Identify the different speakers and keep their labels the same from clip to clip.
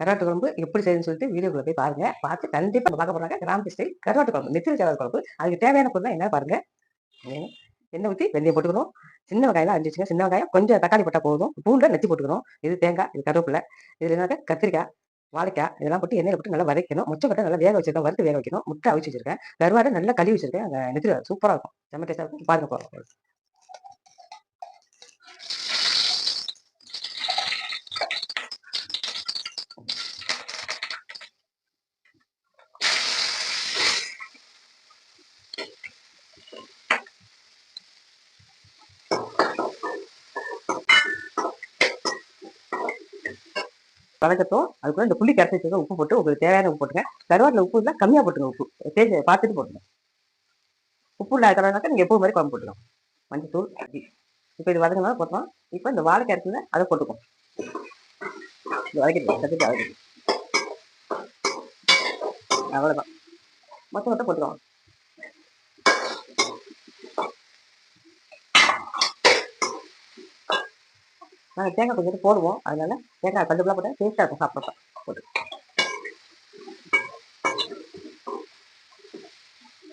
Speaker 1: கருவாட்டு குழம்பு எப்படி செய்யுதுன்னு சொல்லிட்டு வீடியோக்குள்ள போய் பாருங்க. பார்த்து கண்டிப்பாக பார்க்க போறாங்க கிராமத்து ஸ்டைல் கருவாட்டு குழம்பு நெத்திரி கருவாட்டு குழம்பு. அதுக்கு தேவையான பொருள் என்ன பாருங்க. எண்ணெய் ஊற்றி வெந்தயம் போட்டுக்கணும். சின்ன வெங்காயம் அஞ்சு வச்சுங்க சின்ன வெங்காயம் கொஞ்சம் தக்காளி போட்டால் போதும். பூண்டை நெத்தி போட்டுக்கணும். இது தேங்காய் இது கருவேப்பிலை இதில் என்னக்கா கத்திரிக்காய் வாழைக்காய் இதெல்லாம் போட்டு எண்ணெயில் போட்டு நல்லா வதக்கணும். முச்சை நல்லா வேக வச்சிருக்கேன் வறுத்து வேக வைக்கணும். முட்டை அவிச்சு வச்சிருக்கேன். கருவாடை நல்லா கழுவி வச்சிருக்கேன். நெத்திரி சூப்பராக இருக்கும். செம்ம டேஸ்ட்டாக இருக்கும். பாருங்க போகிறோம் வதக்கட்டும் அதுக்குள்ள இந்த புளி கரைச்சி வச்சிருக்க உப்பு போட்டு உங்களுக்கு தேவையான உப்பு போட்டுங்க கருவாட்டில் உப்பு இல்லை கம்மியாக போட்டுங்க உப்பு. தேஜ் பார்த்துட்டு போட்டுங்க உப்பு இல்லாத கருவாக்கா நீங்கள் எப்போ மாதிரி குழம்பு போட்டுக்கலாம். மஞ்சள் தூள் இப்போ இது வதங்கினா போட்டோம். இப்போ இந்த வாழைக்காய் இருக்குல்ல அதை போட்டுக்கோம் இது வதக்கிட்டு கத்திட்டு வதக்கிட்டு அவ்வளோதான் மொத்தம் மொத்தம் போட்டுருவோம் நாங்கள் தேங்காய் கொஞ்சம் போடுவோம். அதனால தேங்காய் கண்டுபிடிலாம் போட்டால் டேஸ்ட்டாக இருக்கும் சாப்பிட்றப்ப போட்டு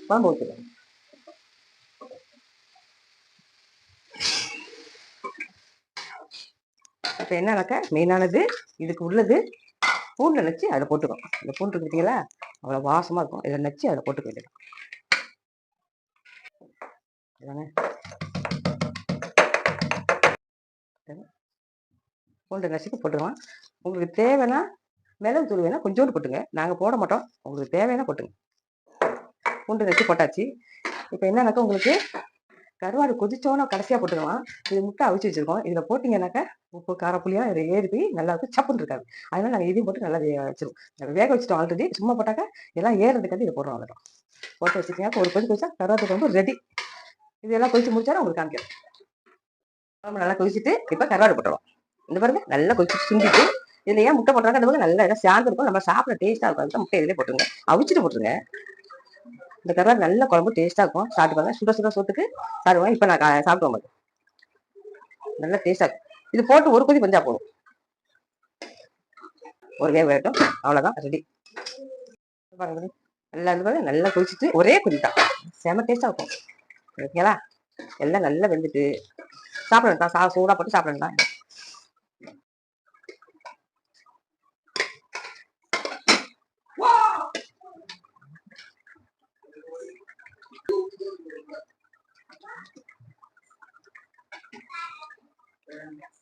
Speaker 1: குழம்பு ஊற்றிடுவோம் இப்போ என்னன்னாக்கா மெயினானது இதுக்கு உள்ளது பூண்டை நச்சு அதில் போட்டுக்கோம் இந்த பூண்டு பார்த்தீங்களா அவ்வளோ வாசமாக இருக்கும். இதை நச்சு அதில் போட்டுக்க வேண்டியது. பூண்டு நசுக்கி போட்டுருவான். உங்களுக்கு தேவைன்னா மிளகு தூள் வேணால் கொஞ்சோண்டு போட்டுங்க. நாங்கள் போட மாட்டோம். உங்களுக்கு தேவைன்னா போட்டுங்க. பூண்டு நச்சு போட்டாச்சு. இப்போ என்னன்னாக்கா உங்களுக்கு கருவாடு கொதிச்சோன்னா கடைசியாக போட்டுக்கலாம் இது முட்டை அவிச்சு வச்சுருக்கோம். இதில் போட்டிங்கன்னாக்கா உப்பு காரம் புளியெல்லாம் இதில் ஏறி போய் நல்லா இருக்கும் சப்புன்னு இருக்காது. அதனால் நாங்கள் இதையும் போட்டு நல்லா வேக வச்சிருவோம். வேக வச்சுட்டோம் ஆல்ரெடி சும்மா போட்டாக்கா எல்லாம் ஏறதுக்காக இதை போடுறோம் வந்துடும் போட்டு வச்சுக்கோங்க ஒரு கொதி கொதிச்சா கருவாட்டு குழம்பு ரெடி இதெல்லாம் கொதிச்சு முடிச்சாலும் உங்களுக்கு காமிக்கிறோம். நல்லா கொதிச்சுட்டு இப்போ கருவாடு போட்டுருவோம். இந்த பாருங்க நல்லா கொதிச்சு சுண்டிட்டு இதுல ஏன் முட்டை போட்டுறாங்க அந்த நல்லா எல்லாம் சேர்ந்து இருக்கும். நம்ம சாப்பிட டேஸ்ட்டாக இருக்கும். அதுக்கு முட்டை இதிலே போட்டுருங்க அவிச்சிட்டு போட்டுருங்க இந்த கருவாடு நல்ல குழம்பு டேஸ்ட்டாக இருக்கும். சாப்பிட்டு பாருங்க. சுட சுட சோத்துக்கு சாப்பிடுவாங்க இப்போ நான் சாப்பிடுவோம் நல்லா டேஸ்ட்டாக இருக்கும். இது போட்டு ஒரு கொதி பஞ்சா போதும். ஒரு வேக வேகட்டும். அவ்வளவுதான். ரெடி பாருங்க நல்லா இருந்து பாருங்க நல்லா கொதிச்சுட்டு ஒரே கொதி தான். செம டேஸ்ட்டாக இருக்கும். ஓகேங்களா எல்லாம் நல்லா வெந்துட்டு சாப்பிட வேண்டாம். சா சூடாக போட்டு சாப்பிட வேண்டாம். Thank you.